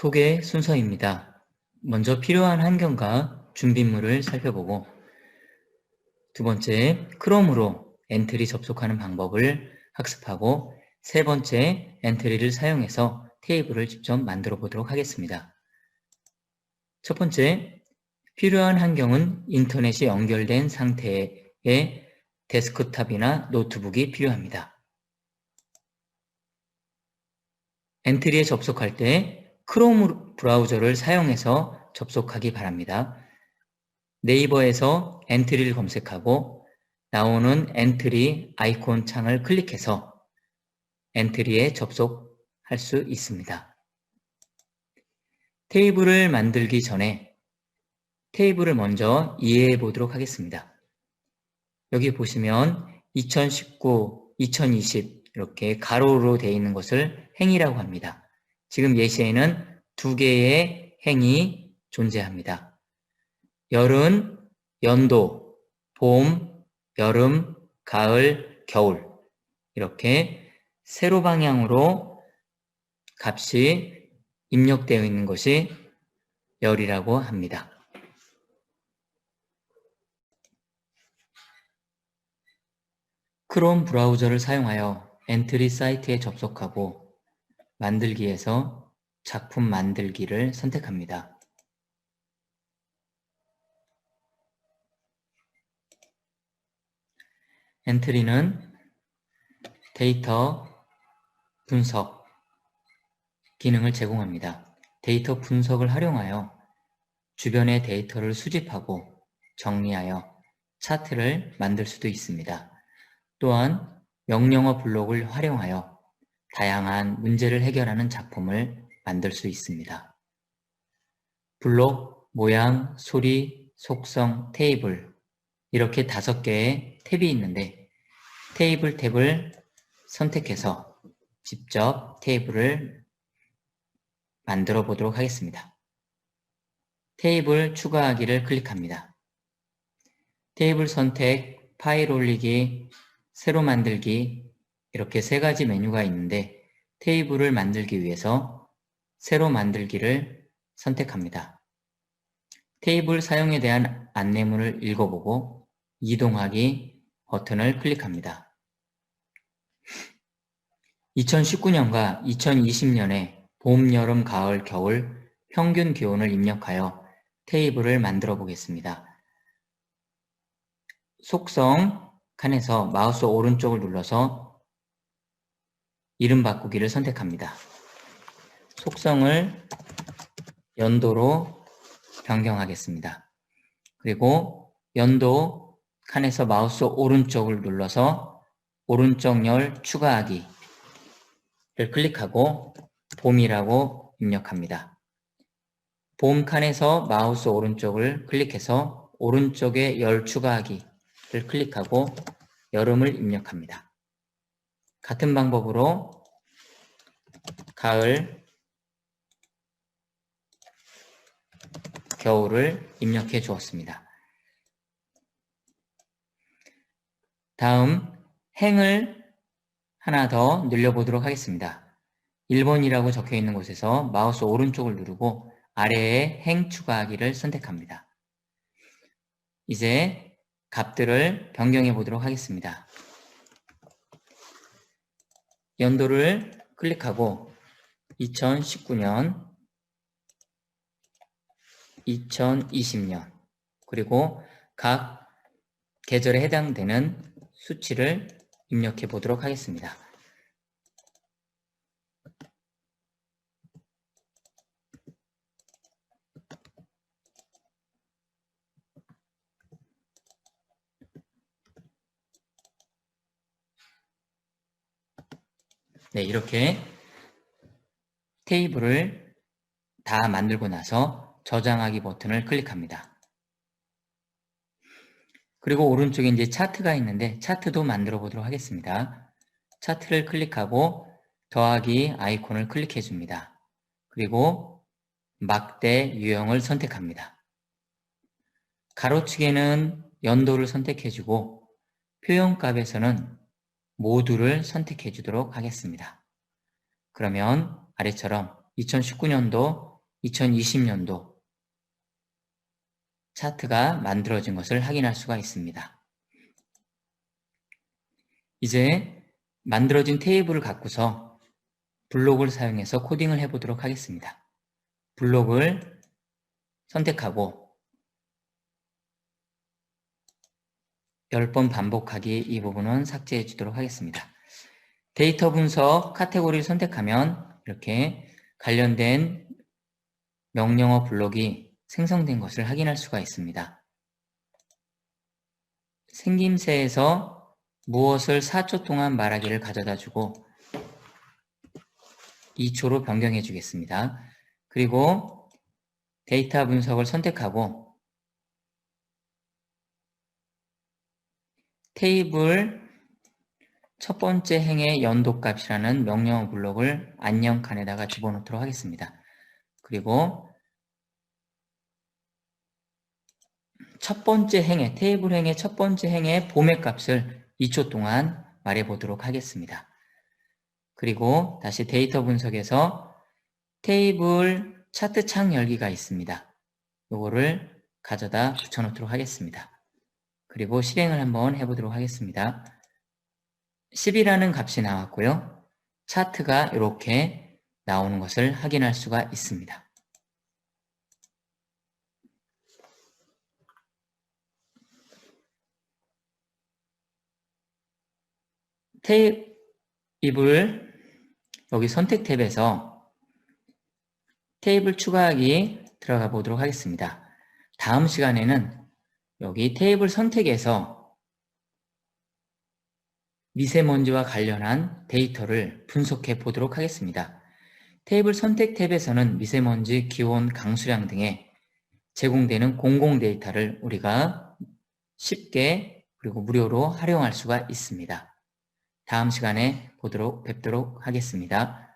소개 순서입니다. 먼저 필요한 환경과 준비물을 살펴보고 두 번째, 크롬으로 엔트리 접속하는 방법을 학습하고 세 번째, 엔트리를 사용해서 테이블을 직접 만들어 보도록 하겠습니다. 첫 번째, 필요한 환경은 인터넷이 연결된 상태의 데스크탑이나 노트북이 필요합니다. 엔트리에 접속할 때 크롬 브라우저를 사용해서 접속하기 바랍니다. 네이버에서 엔트리를 검색하고 나오는 엔트리 아이콘 창을 클릭해서 엔트리에 접속할 수 있습니다. 테이블을 만들기 전에 테이블을 먼저 이해해 보도록 하겠습니다. 여기 보시면 2019, 2020 이렇게 가로로 되어 있는 것을 행이라고 합니다. 지금 예시에는 두 개의 행이 존재합니다. 열은 연도, 봄, 여름, 가을, 겨울 이렇게 세로 방향으로 값이 입력되어 있는 것이 열이라고 합니다. 크롬 브라우저를 사용하여 엔트리 사이트에 접속하고 만들기에서 작품 만들기를 선택합니다. 엔트리는 데이터 분석 기능을 제공합니다. 데이터 분석을 활용하여 주변의 데이터를 수집하고 정리하여 차트를 만들 수도 있습니다. 또한 명령어 블록을 활용하여 다양한 문제를 해결하는 작품을 만들 수 있습니다. 블록, 모양, 소리, 속성, 테이블 이렇게 다섯 개의 탭이 있는데 테이블 탭을 선택해서 직접 테이블을 만들어 보도록 하겠습니다. 테이블 추가하기를 클릭합니다. 테이블 선택, 파일 올리기, 새로 만들기 이렇게 세 가지 메뉴가 있는데 테이블을 만들기 위해서 새로 만들기를 선택합니다. 테이블 사용에 대한 안내문을 읽어보고 이동하기 버튼을 클릭합니다. 2019년과 2020년의 봄, 여름, 가을, 겨울 평균 기온을 입력하여 테이블을 만들어 보겠습니다. 속성 칸에서 마우스 오른쪽을 눌러서 이름 바꾸기를 선택합니다. 속성을 연도로 변경하겠습니다. 그리고 연도 칸에서 마우스 오른쪽을 눌러서 오른쪽 열 추가하기를 클릭하고 봄이라고 입력합니다. 봄 칸에서 마우스 오른쪽을 클릭해서 오른쪽에 열 추가하기 를 클릭하고 여름을 입력합니다. 같은 방법으로 가을, 겨울을 입력해 주었습니다. 다음 행을 하나 더 늘려보도록 하겠습니다. 1번이라고 적혀 있는 곳에서 마우스 오른쪽을 누르고 아래에 행 추가하기를 선택합니다. 이제 값들을 변경해 보도록 하겠습니다. 연도를 클릭하고 2019년, 2020년 그리고 각 계절에 해당되는 수치를 입력해 보도록 하겠습니다. 네, 이렇게 테이블을 다 만들고 나서 저장하기 버튼을 클릭합니다. 그리고 오른쪽에 이제 차트가 있는데 차트도 만들어 보도록 하겠습니다. 차트를 클릭하고 더하기 아이콘을 클릭해 줍니다. 그리고 막대 유형을 선택합니다. 가로치기는 연도를 선택해 주고 표현값에서는 모두를 선택해 주도록 하겠습니다. 그러면 아래처럼 2019년도 2020년도 차트가 만들어진 것을 확인할 수가 있습니다. 이제 만들어진 테이블을 갖고서 블록을 사용해서 코딩을 해보도록 하겠습니다. 블록을 선택하고 10번 반복하기 이 부분은 삭제해 주도록 하겠습니다. 데이터 분석 카테고리를 선택하면 이렇게 관련된 명령어 블록이 생성된 것을 확인할 수가 있습니다. 생김새에서 무엇을 4초 동안 말하기를 가져다 주고 2초로 변경해 주겠습니다. 그리고 데이터 분석을 선택하고 테이블 첫 번째 행의 연도값이라는 명령어 블록을 안녕 칸에다가 집어넣도록 하겠습니다. 그리고 첫 번째 행의, 테이블 행의 첫 번째 행의 봄의 값을 2초 동안 말해 보도록 하겠습니다. 그리고 다시 데이터 분석에서 테이블 차트 창 열기가 있습니다. 요거를 가져다 붙여놓도록 하겠습니다. 그리고 실행을 한번 해보도록 하겠습니다. 10이라는 값이 나왔고요. 차트가 이렇게 나오는 것을 확인할 수가 있습니다. 테이블 여기 선택 탭에서 테이블 추가하기 들어가 보도록 하겠습니다. 다음 시간에는 여기 테이블 선택에서 미세먼지와 관련한 데이터를 분석해 보도록 하겠습니다. 테이블 선택 탭에서는 미세먼지, 기온, 강수량 등에 제공되는 공공 데이터를 우리가 쉽게 그리고 무료로 활용할 수가 있습니다. 다음 시간에 보도록 뵙도록 하겠습니다.